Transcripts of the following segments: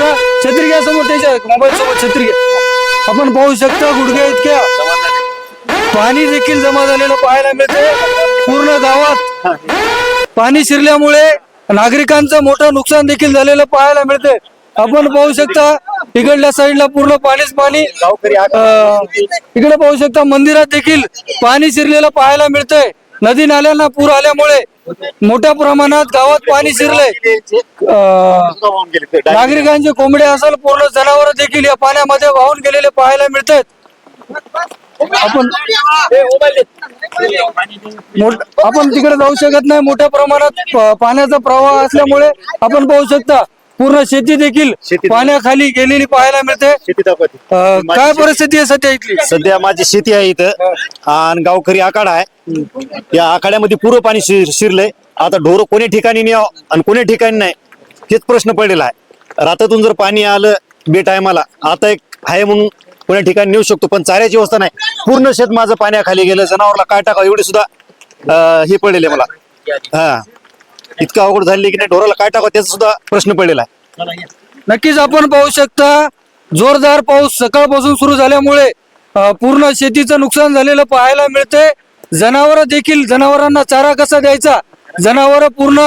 शकता? छत्री घ्या समोर त्याच्या मोबाईल सोबत छत्री घ्या. आपण पाहू शकता गुडघ्या इतक्या. पाणी देखील जमा झालेलं पाहायला मिळते पूर्ण गावात पाणी शिरल्यामुळे नागरिकांचं मोठं नुकसान देखील झालेलं पाहायला मिळते आपण पाहू शकता इकडल्या साईडला पूर्ण पाणीच पाणी इकडे पाहू शकता मंदिरात देखील पाणी शिरलेलं पाहायला मिळतंय. नदी नाल्यांना पूर आल्यामुळे मोठ्या प्रमाणात गावात पाणी शिरलंय. नागरिकांचे कोंबडे असेल पूर्ण जनावर देखील या पाण्यामध्ये वाहून गेलेले पाहायला मिळतात आपण आपण तिकडे जाऊ शकत नाही. मोठ्या प्रमाणात पाण्याचा प्रवाह असल्यामुळे आपण पाहू शकता पूर्ण शेती देखील पाण्याखाली गेलेली पाहायला मिळते. शेती दाखवते. अं, काय परिस्थिती आहे सध्या इथली? सध्या माझी शेती आहे इथं. आणि गावकरी आखाडा आहे. या आखाड्यामध्ये पूर्ण पाणी शिर शिरलंय. आता ढोरं कोणी ठिकाणी न्याव आणि कोणी ठिकाणी नाही हेच प्रश्न पडलेला आहे. रातातून जर पाणी आलं बेटायमाला आता एक आहे म्हणून कोण्या ठिकाणी नेऊ शकतो पण चाऱ्याची व्यवस्था नाही. पूर्ण शेत माझं पाण्याखाली गेलं जनावरला काय टाकावं एवढी सुद्धा अं, हे पडलेले मला. हा. इतकं अवघड झाले की नाही ढोराला काय टाकावं त्याचा सुद्धा प्रश्न पडलेला आहे. नक्कीच आपण पाहू शकता जोरदार पाऊस सकाळपासून सुरू झाल्यामुळे पूर्ण शेतीचं नुकसान झालेलं पाहायला मिळतंय. जनावर देखील जनावरांना चारा कसा द्यायचा? जनावर पूर्ण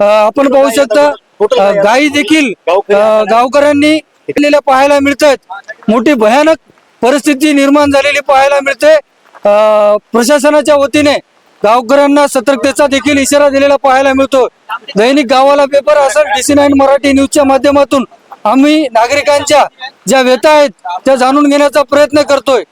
आपण पाहू शकता गाई गायी देखील गावकऱ्यांनी घेतलेल्या पाहायला मिळतात. मोठी भयानक परिस्थिती निर्माण झालेली पाहायला मिळते प्रशासनाच्या वतीने गावकऱ्यांना सतर्कतेचा देखील इशारा दिलेला पाहायला मिळतो. दैनिक गावाला पेपर असेल डीसी नाईन मराठी न्यूजच्या माध्यमातून. आम्ही नागरिकांच्या ज्या व्यथा आहेत त्या जाणून घेण्याचा प्रयत्न करतोय.